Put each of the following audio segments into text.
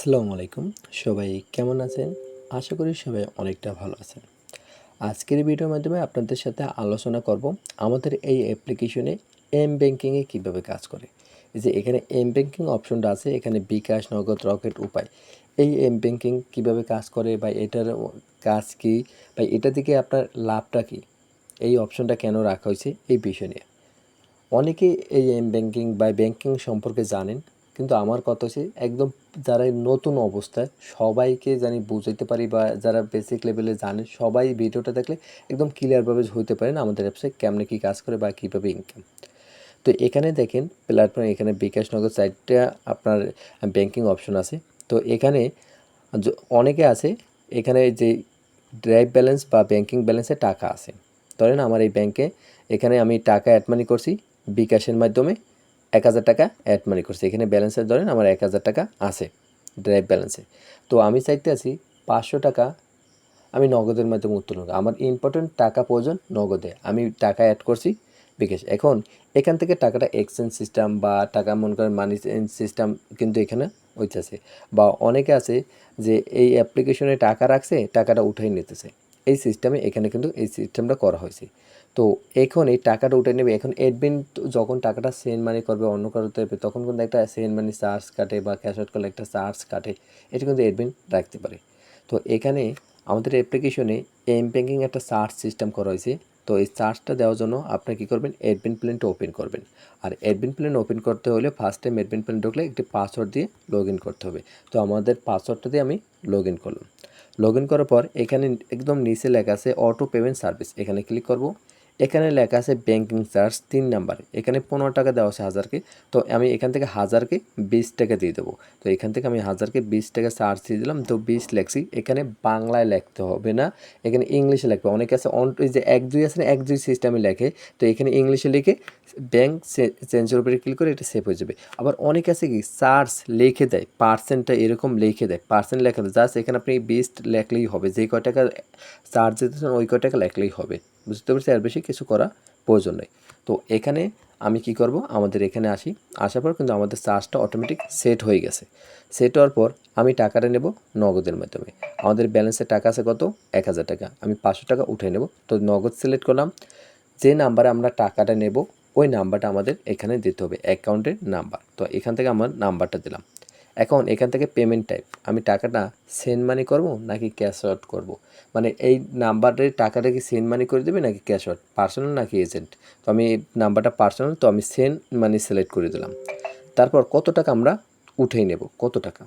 আসসালামু আলাইকুম। সবাই কেমন আছেন? আশা করি সবাই অনেকটা ভালো আছেন। আজকের ভিডিওর মাধ্যমে আপনাদের সাথে আলোচনা করব আমাদের এই অ্যাপ্লিকেশনে এম ব্যাঙ্কিংয়ে কীভাবে কাজ করে। যে এখানে এম ব্যাঙ্কিং অপশনটা আছে, এখানে বিকাশ, নগদ, রকেট উপায়। এই এম ব্যাঙ্কিং কীভাবে কাজ করে বা এটার কাজ কী বা এটা থেকে আপনার লাভটা কী? এই অপশনটা কেন রাখা হয়েছে এই বিষয় নিয়ে। অনেকেই এই এম ব্যাংকিং বা ব্যাংকিং সম্পর্কে জানেন কিন্তু আমার কথা হচ্ছে একদম যারা নতুন অবস্থায় সবাইকে জানি বুঝাইতে পারি বা যারা বেসিক লেভেলে জানে, সবাই ভিডিওটা দেখলে একদম ক্লিয়ারভাবে হইতে পারেন আমাদের অ্যাপসে কেমনে কী কাজ করে বা কীভাবে ইনকাম তো এখানে দেখেন প্ল্যাটফর্ম এখানে বিকাশ নগর সাইটটা আপনার ব্যাংকিং অপশন আছে। তো এখানে অনেকে আছে, এখানে যে ড্রাইভ ব্যালেন্স বা ব্যাংকিং ব্যালেন্সে টাকা আছে। ধরেন আমার এই ব্যাংকে এখানে আমি টাকা অ্যাড মানি করছি বিকাশের মাধ্যমে এক হাজার টাকা অ্যাড মানি করছি। এখানে ব্যালেন্সের ধরেন আমার এক হাজার টাকা আছে ড্রাইভ ব্যালেন্সে তো আমি চাইতে আছি পাঁচশো টাকা আমি নগদের মাধ্যমে উত্তোলন। আমার ইম্পর্টেন্ট টাকা প্রয়োজন নগদে। আমি টাকা অ্যাড করছি বিকাশ। এখন এখান থেকে টাকাটা এক্সচেঞ্জ সিস্টেম বা টাকা মনে করেন মানি সিস্টেম কিন্তু এখানে হইতেছে। বা অনেকে আছে যে এই অ্যাপ্লিকেশনে টাকা রাখছে, টাকাটা উঠাই নিতেছে। এই সিস্টেমে এখানে কিন্তু এই সিস্টেমটা করা হয়েছে। তো এখন এই টাকাটা উঠে নেবে। এখন অ্যাডমিন যখন টাকাটা সেন্ড মানি করবে অন্য কারোতে তখন কিন্তু একটা সেন্ড মানি চার্জ কাটে বা ক্যাশ আউট করলে একটা চার্জ কাটে। এটা কিন্তু অ্যাডমিন রাখতে পারে। তো এখানে আমাদের অ্যাপ্লিকেশনে এম ব্যাঙ্কিং একটা চার্জ সিস্টেম করা হয়েছে। তো এই চার্জটা দেওয়ার জন্য আপনি কী করবেন? অ্যাডমিন প্ল্যানটা ওপেন করবেন। আর অ্যাডমিন প্ল্যান ওপেন করতে হলে ফার্স্ট টাইম অ্যাডমিন প্ল্যান ঢুকলে একটি পাসওয়ার্ড দিয়ে লগ করতে হবে। তো আমাদের পাসওয়ার্ডটা দিয়ে আমি লগ করলাম। লগ করার পর এখানে একদম নিচে লেখা আছে অটো পেমেন্ট সার্ভিস এখানে ক্লিক করব। এখানে লেখা আছে ব্যাংকিং চার্জ তিন নাম্বারে এখানে পনেরো টাকা দেওয়া আছে হাজারকে, তো আমি এখান থেকে হাজারকে বিশ টাকা দিয়ে দেবো। তো এখান থেকে আমি হাজারকে বিশ টাকা চার্জ দিয়ে দিলাম, তো বিশ লেখছি। এখানে বাংলায় লিখতে হবে না, এখানে ইংলিশে লিখবে। অনেকে আছে অন যে এক দুই আছে না, এক দুই সিস্টেমে লেখে, তো এখানে ইংলিশে লিখে ব্যাংক চেঞ্জের উপরে ক্লিক করে এটা সেভ হয়ে যাবে। আবার অনেক আছে কি চার্জ লিখে দেয় পার্সেন্টটা এরকম লিখে দেয় পার্সেন্ট লেখা দেয়। জাস্ট এখানে আপনি বিশ লেখলেই হবে, যে কয় টাকা চার্জ দিতেছেন, ওই কয় টাকা লেখলেই হবে। বুঝতে পারছি, আর বেশি কিছু করা প্রয়োজন নেই। তো এখানে আমি কি করব? আমাদের এখানে আসি। আসার পর কিন্তু আমাদের চার্জটা অটোমেটিক সেট হয়ে গেছে। সেট হওয়ার পর আমি টাকাটা নেব নগদের মাধ্যমে। আমাদের ব্যালেন্সে টাকা আছে কত? এক হাজার টাকা। আমি পাঁচশো টাকা উঠে নেব। তো নগদ সিলেক্ট করলাম। যে নাম্বারে আমরা টাকাটা নেব, ওই নাম্বারটা আমাদের এখানে দিতে হবে অ্যাকাউন্টের নাম্বার তো এখান থেকে আমার নাম্বারটা দিলাম। এখন এখান থেকে পেমেন্ট টাইপ আমি টাকাটা সেন্ড মানি করব নাকি ক্যাশ আউট করব? মানে এই নাম্বারে টাকাটা কি সেন্ড মানি করে দেবে নাকি ক্যাশ আউট পার্সোনাল নাকি এজেন্ট তো আমি এই নাম্বারটা পার্সোনাল তো আমি সেন্ড মানি সিলেক্ট করে দিলাম। তারপর কত টাকা আমরা উঠেই নেব? কত টাকা?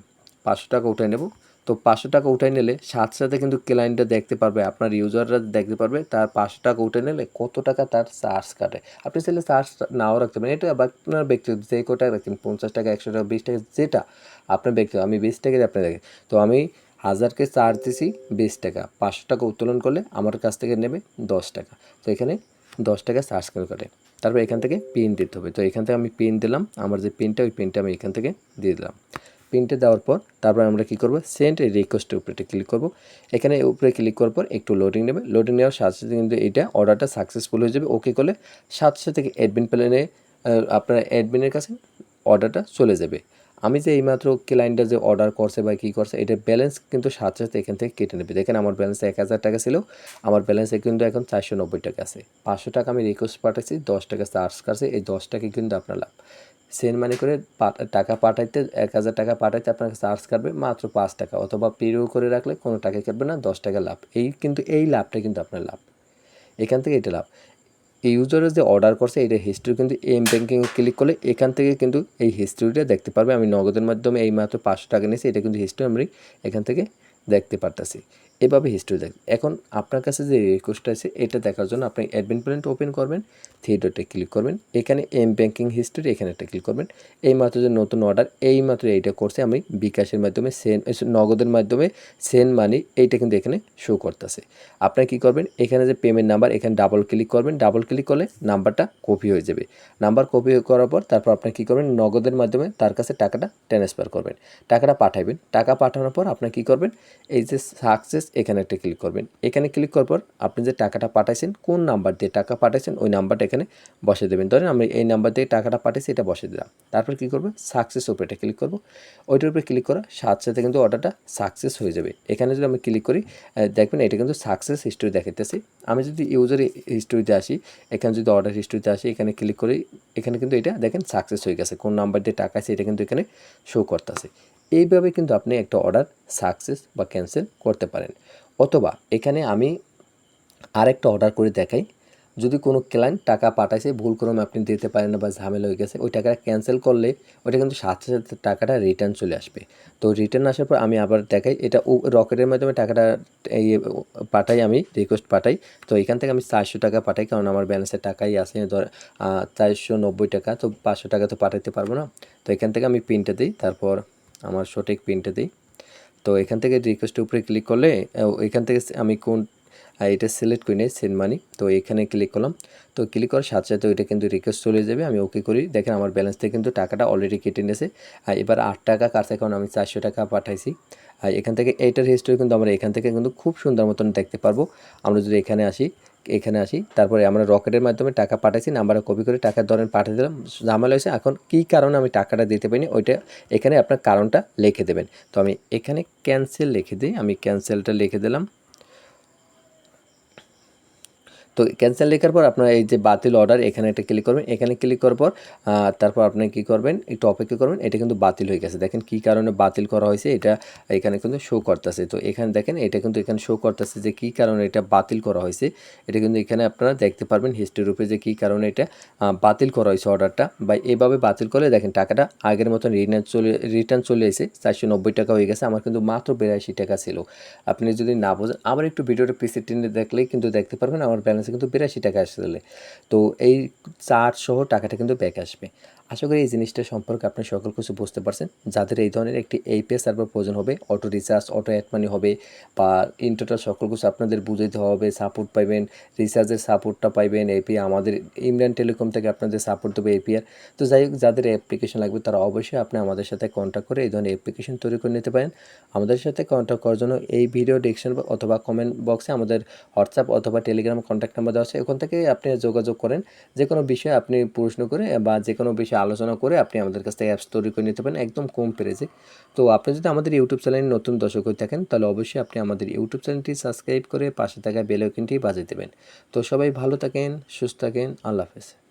পাঁচশো টাকা উঠে নেব। তো পাঁচশো টাকা উঠে নিলে সাথে সাথে কিন্তু ক্লায়েন্টটা দেখতে পারবে, আপনার ইউজাররা দেখতে পারবে তার পাঁচশো টাকা উঠে নিলে কত টাকা তার চার্জ কাটে। আপনি চাইলে চার্জ নাও রাখতে পারেন, এটা আপনার ব্যক্তিগত যে কত টাকা রাখেন পঞ্চাশ টাকা, একশো টাকা, বিশ টাকা, যেটা আপনার ব্যক্তিগত, আমি বিশ টাকা দিয়ে আপনার দেখেন। তো আমি হাজারকে চার্জ দিছি বিশ টাকা, পাঁচশো টাকা উত্তোলন করলে আমার কাছ থেকে নেবে দশ টাকা। তো এখানে দশ টাকা চার্জ করে কাটে। তারপর এখান থেকে পিন দিতে হবে। তো এখান থেকে আমি পিন দিলাম, আমার যে পিনটা ওই পিনটা আমি এখান থেকে দিয়ে দিলাম। পিনটা দেওয়ার পর তারপর আমরা কী করব? সেন্ড রিকোয়েস্টের উপরে ক্লিক করব। এখানে উপরে ক্লিক করার পর একটু লোডিং নেবে। লোডিং নেওয়ার সাথে সাথে কিন্তু এইটা অর্ডারটা সাকসেসফুল হয়ে যাবে। ওকে করলে সাথে সাথে অ্যাডমিন প্ল্যানে আপনার অ্যাডমিনের কাছে অর্ডারটা চলে যাবে। আমি যে এইমাত্র ক্লায়েন্টটা যে অর্ডার করছে বা কী করছে, এটা ব্যালেন্স কিন্তু সাথে সাথে এখান থেকে কেটে নেবে। দেখেন আমার ব্যালেন্স এক হাজার টাকা ছিল। আমার ব্যালেন্সে কিন্তু এখন চারশো নব্বই টাকা আছে। পাঁচশো টাকা আমি রিকোয়েস্ট পাঠাচ্ছি, দশ টাকা চার্জ কাটছে এই দশ টাকা কিন্তু আপনার লাভ। সেন্ড মানি করে টাকা পাঠাইতে, এক হাজার টাকা পাঠাইতে আপনাকে চার্জ কাটবে মাত্র পাঁচ টাকা অথবা পিরিও করে রাখলে কোনো টাকা কাটবে না, দশ টাকা লাভ। এই কিন্তু, এই লাভটা কিন্তু আপনার লাভ। এখান থেকে এটা লাভ। এই ইউজারের যে অর্ডার করছে, এটা হিস্ট্রি কিন্তু এম ব্যাঙ্কিংয়ে ক্লিক করলে এখান থেকে কিন্তু এই হিস্ট্রিটা দেখতে পারবে। আমি নগদের মাধ্যমে এই মাত্র পাঁচশো টাকা নিয়েছি, এটা কিন্তু হিস্ট্রি আমি এখান থেকে দেখতে পারতেছি। এভাবে হিস্ট্রি দেখ। এখন আপনার কাছে যে রিকোয়েস্ট আছে, এটা দেখার জন্য আপনি অ্যাডমিন প্ল্যানটা ওপেন করবেন ডটে ক্লিক করবেন। এখানে এম ব্যাঙ্কিং হিস্ট্রি এখানে একটা ক্লিক করবেন। এই মাত্র যে নতুন অর্ডার এই মাত্র এইটা করছে, আমি বিকাশের মাধ্যমে সেন নগদের মাধ্যমে সেন মানি এইটা কিন্তু এখানে শো করতেছে। আপনার কি করবেন, এখানে যে পেমেন্ট নাম্বার এখানে ডাবল ক্লিক করবেন। ডাবল ক্লিক করলে নাম্বারটা কপি হয়ে যাবে। নাম্বার কপি করার পর তারপর আপনি কী করবেন, নগদের মাধ্যমে তার কাছে টাকাটা ট্রান্সফার করবেন। টাকাটা পাঠাবেন। টাকা পাঠানোর পর আপনি কী করবেন, এই যে সাকসেস এখানে একটা ক্লিক করবেন। এখানে ক্লিক করার পর আপনি যে টাকাটা পাঠাইছেন, কোন নাম্বার দিয়ে টাকা পাঠাইছেন, ওই নাম্বারটা এখানে বসে দেবেন। ধরেন আমি এই নাম্বার দিয়ে টাকাটা পাঠিয়েছি এটা বসে দিলাম। তারপর কী করব? সাকসেস উপরে এটা ক্লিক করব। ওইটার উপরে ক্লিক করা সাথে সাথে কিন্তু অর্ডারটা সাকসেস হয়ে যাবে। এখানে যদি আমি ক্লিক করি দেখবেন এটা কিন্তু সাকসেস হিস্টোরি দেখাইতেছি। আমি যদি ইউজার হিস্টোরিতে আসি, এখানে যদি অর্ডার হিস্টোরিতে আসি, এখানে ক্লিক করি, এখানে কিন্তু এটা দেখেন সাকসেস হয়ে গেছে। কোন নাম্বার দিয়ে টাকা আছে, এটা কিন্তু এখানে শো করতেছে। এইভাবে কিন্তু আপনি একটা অর্ডার সাকসেস বা ক্যান্সেল করতে পারেন। অথবা এখানে আমি আরেকটা অর্ডার করে দেখাই। যদি কোনো ক্লায়েন্ট টাকা পাঠাইছে, ভুল ক্রমে আপনি দিতে পারেন না বা ঝামেলা হয়ে গেছে, ওই টাকাটা ক্যান্সেল করলে ওইটা কিন্তু সাথে সাথে টাকাটা রিটার্ন চলে আসবে। তো রিটার্ন আসার পর আমি আবার দেখাই, এটা রকেটের মাধ্যমে টাকাটা এই পাঠাই আমি রিকোয়েস্ট পাঠাই। তো এখান থেকে আমি চারশো টাকা পাঠাই, কারণ আমার ব্যালেন্সে টাকাই আছে, ধর চারশো নব্বই টাকা, তো পাঁচশো টাকা তো পাঠাতে পারব না। তো এখান থেকে আমি পিনটা দিই, তারপর আমার সঠিক পিনটা দিই। তো এখান থেকে রিকোয়েস্টের উপরে ক্লিক করলে এখান থেকে আমি কোন এটা সিলেক্ট করে নিই সেন্ড মানি তো এখানে ক্লিক করলাম। তো ক্লিক করার সাথে সাথে ওইটা কিন্তু রিকোয়েস্ট চলে যাবে, আমি ওকে করি। দেখেন আমার ব্যালেন্স থেকে কিন্তু টাকাটা অলরেডি কেটে নিয়েছে। আর এবার আট টাকা কাটছে কারণ আমি চারশো টাকা পাঠাইছি। আর এখান থেকে এইটার হিস্ট্রি কিন্তু আমরা এখান থেকে কিন্তু খুব সুন্দর মতন দেখতে পারব। আমরা যদি এখানে আসি এখানে আসি। তারপরে আমরা রকেটের মাধ্যমে টাকা পাঠাইছি নাম্বারে কপি করে টাকা ধরেন পাঠিয়ে দিলাম। ঝামেলা হয়েছে, এখন কী কারণে আমি টাকাটা দিতে পারিনি, ওইটা এখানে আপনার কারণটা লিখে দেবেন। তো আমি এখানে ক্যান্সেল লিখে দিই, আমি ক্যান্সেলটা লিখে দিলাম। তো ক্যান্সেল লেখার পর আপনার এই যে বাতিল অর্ডার এখানে একটা ক্লিক করবেন। এখানে ক্লিক করার পর তারপর আপনি কি করবেন? একটু অপেক্ষা করবেন। এটা কিন্তু বাতিল হয়ে গেছে। দেখেন কি কারণে বাতিল করা হয়েছে? এটা এখানে কিন্তু শো করতেছে। তো এখানে দেখেন, এটা কিন্তু এখানে শো করতেছে যে কি কারণে এটা বাতিল করা হয়েছে। এটা কিন্তু এখানে আপনারা দেখতে পারবেন হিস্ট্রি রূপে যে কি কারণে এটা বাতিল করা হয়েছে অর্ডারটা বা এভাবে বাতিল করলে দেখেন টাকাটা আগের মতন রিটার্ন চলে রিটার্ন চলে এসে চারশো নব্বই টাকা হয়ে গেছে। আমার কিন্তু মাত্র বিরাশি টাকা ছিল। আপনি যদি না বোঝেন আবার একটু ভিডিওটা পিসি টেনে দেখলেই কিন্তু দেখতে পারবেন। আমার ব্যালেন্সে কিন্তু বিরাশি টাকা আসলে তো এই চার্জ সহ টাকাটা কিন্তু ব্যাক আসবে। আশা করি এই জিনিসটা সম্পর্কে আপনি সকল কিছু বুঝতে পারছেন। যাদের এই ধরনের একটি এইপিএস সার্ভার প্রয়োজন হবে auto recharge auto add money হবে, বা ইন্টারটাল সকল কিছু আপনাদের বুঝাইতে হবে সাপোর্ট পাইবেন রিচার্জের সাপোর্টটা পাইবেন এপি আমাদের ইমরান টেলিকম থেকে আপনাদের সাপোর্ট দেবে এপিআর তো যাই হোক, যাদের অ্যাপ্লিকেশন লাগবে তারা অবশ্যই আপনি আমাদের সাথে কন্ট্যাক্ট করে এই ধরনের অ্যাপ্লিকেশন তৈরি করে নিতে পারেন। আমাদের সাথে কন্ট্যাক্ট করার জন্য এই ভিডিও ডিসক্রিপশন অথবা কমেন্ট বক্সে আমাদের হোয়াটসঅ্যাপ অথবা টেলিগ্রাম কন্ট্যাক্ট নাম্বার দেওয়া আছে। ওখান থেকে আপনি যোগাযোগ করেন। যে কোনো বিষয়ে আপনি প্রশ্ন করে বা যে কোনো বিষয়ে আলোচনা করে আপনি আমাদের কাছ থেকে অ্যাপস তৈরি করে নিতে পারেন একদম কম প্রাইজে তো আপনি যদি আমাদের ইউটিউব চ্যানেলে নতুন দর্শক হয়ে থাকেন, তাহলে অবশ্যই আপনি আমাদের ইউটিউব চ্যানেলটি সাবস্ক্রাইব করে পাশে থাকা বেল আইকনটি বাজিয়ে দেবেন। তো সবাই ভালো থাকেন, সুস্থ থাকেন, আল্লাহ হাফেজ।